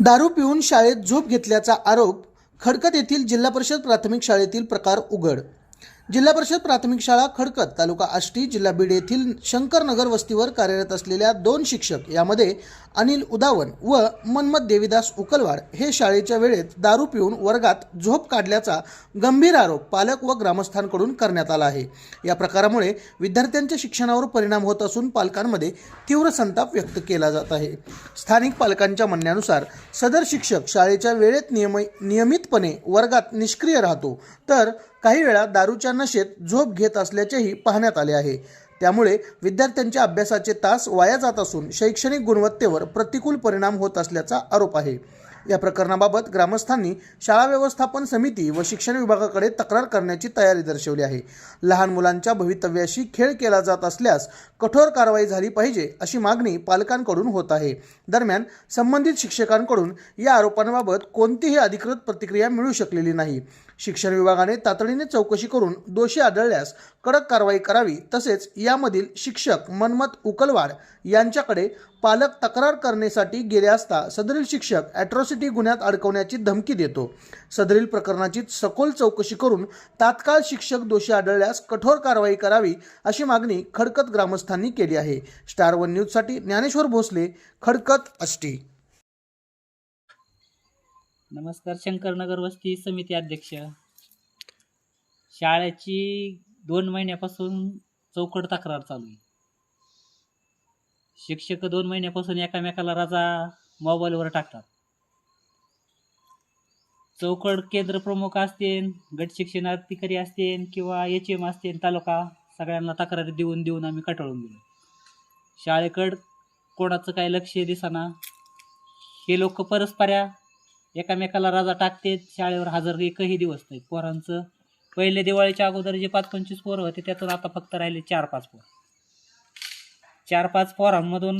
दारू पिऊन शाळेत झोप घेतल्याचा आरोप खडकत येथील जिल्हा परिषद प्राथमिक शाळेतील प्रकार उघड. जिल्हा परिषद प्राथमिक शाळा खडकत तालुका आष्टी जिल्हा बीड येथील शंकरनगर वस्तीवर कार्यरत असलेल्या दोन शिक्षक यामध्ये अनिल उदावन व मन्मथ देवीदास उकलवाड हे शाळेच्या वेळेत दारू पिऊन वर्गात झोप काढल्याचा गंभीर आरोप पालक व ग्रामस्थांकडून करण्यात आला आहे. या प्रकारामुळे विद्यार्थ्यांच्या शिक्षणावर परिणाम होत असून पालकांमध्ये तीव्र संताप व्यक्त केला जात आहे. स्थानिक पालकांच्या म्हणण्यानुसार सदर शिक्षक शाळेच्या वेळेत नियम नियमितपणे वर्गात निष्क्रिय राहतो तर काही वेळा दारूच्या नशेत झोप घेत असल्याचेही पाहण्यात आले आहे. त्यामुळे विद्यार्थ्यांच्या अभ्यासाचे तास वाया जात असून शैक्षणिक गुणवत्तेवर प्रतिकूल परिणाम होत असल्याचा आरोप आहे. या प्रकरणाबाबत ग्रामस्थांनी शाळा व्यवस्थापन समिती व शिक्षण विभागाकडे तक्रार करण्याची तयारी दर्शवली आहे. लहान मुलांच्या भवितव्याशी खेळ केला जात असल्यास कठोर कारवाई झाली पाहिजे अशी मागणी पालकांकडून होत आहे. दरम्यान संबंधित शिक्षकांकडून या आरोपांबाबत कोणतीही अधिकृत प्रतिक्रिया मिळू शकलेली नाही. शिक्षण विभागाने तातडीने चौकशी करून दोषी आढळल्यास कडक कारवाई करावी तसेच यामधील शिक्षक मनमत उकलवाड यांच्याकडे पालक तक्रार करण्यासाठी गेले असता सदरील शिक्षक ॲट्रॉसिटी गुन्ह्यात अडकवण्याची धमकी देतो. सदरील प्रकरणाची सखोल चौकशी करून तात्काळ शिक्षक दोषी आढळल्यास कठोर कारवाई करावी अशी मागणी खडकत ग्रामस्थांनी केली आहे. स्टार वन न्यूजसाठी ज्ञानेश्वर भोसले खडकत अष्टी नमस्कार शंकरनगर वस्ती समिती अध्यक्ष. शाळेची दोन महिन्यापासून चौकट तक्रार चालू आहे. शिक्षक दोन महिन्यापासून एकामेकाला रजा मोबाईलवर टाकतात. चौकड केंद्र प्रमुख असतील गट शिक्षणाधिकारी असतील किंवा एच एम असतील तालुका सगळ्यांना तक्रारी देऊन देऊन आम्ही कटाळून गेलो शाळेकडं कोणाचं काय लक्ष दिसाना हे लोक परस्पऱ्या एकामेकाला राजा टाकते शाळेवर हजर एकही दिवस नाही पोरांचं पहिले दिवाळीच्या अगोदर जे पाच पंचवीस पोरं होते त्यातून आता फक्त राहिले चार पाच पोर. चार पाच पोरांमधून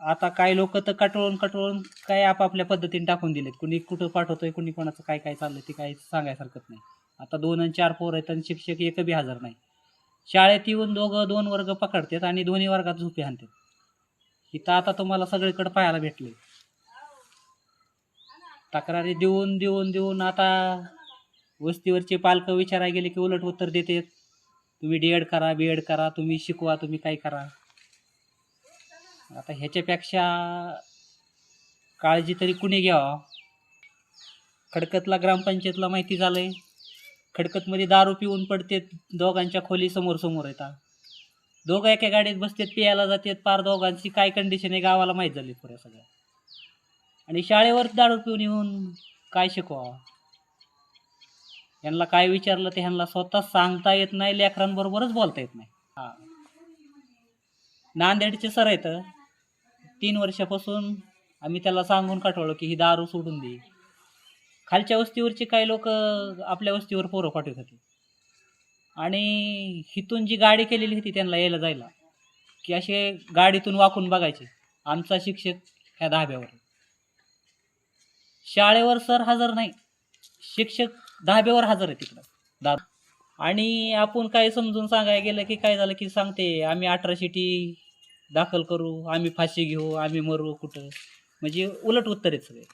आता काही लोक तर कटळून कटळून काय आपापल्या पद्धतीने टाकून दिलेत. कुणी कुठं पाठवतोय कुणी कोणाचं काय काय चाललंय ते काही सांगायसारखंच नाही. आता दोन आणि चार पोर आहेत आणि शिक्षक एक बी हजर नाही. शाळेत येऊन दोघं दोन वर्ग पकडतात आणि दोन्ही वर्गात झोपे आणतात इथं आता तुम्हाला सगळीकडे पाहायला भेटले तक्रारी देऊन देऊन देऊन आता वस्तीवरचे पालक विचारायला गेले की उलट उत्तर देते तुम्ही डी एड करा बी एड करा तुम्ही शिकवा तुम्ही काय करा. आता ह्याच्यापेक्षा काळजी तरी कुणी घ्यावा? खडकतला ग्रामपंचायतला माहिती झालं आहे खडकतमध्ये दारू पिऊन पडते दोघांच्या खोली समोर समोर येतात. दोघं एका गाडीत बसतात पियाला जातात पार दोघांची काय कंडिशन आहे गावाला माहीत झाली पुऱ्या सगळ्या. आणि शाळेवर दारू पिऊन येऊन काय शिकवा यांना काय विचारलं ते ह्यांना स्वतः सांगता येत नाही लेकरांबरोबरच बोलता येत नाही. हा. नांदेडचे सर आहेत तीन वर्षापासून आम्ही त्याला सांगून काठवलं की ही दारू सोडून दे. खालच्या वस्तीवरची काही लोक आपल्या वस्तीवर पोरं पाठवत होते. आणि हिथून जी गाडी केलेली होती त्यांना यायला जायला की असे गाडीतून वाकून बघायचे आमचा शिक्षक ह्या धाब्यावर. शाळेवर सर हजर नाही शिक्षक धाब्यावर हजर आहे तिकडं दा आणि आपण काय समजून सांगायला गेलं की काय झालं की सांगते आम्ही अठरा शिटी दाखल करू आम्ही फाशी घेऊ आम्ही मरू कुठं? म्हणजे उलट उत्तर आहेत सगळे.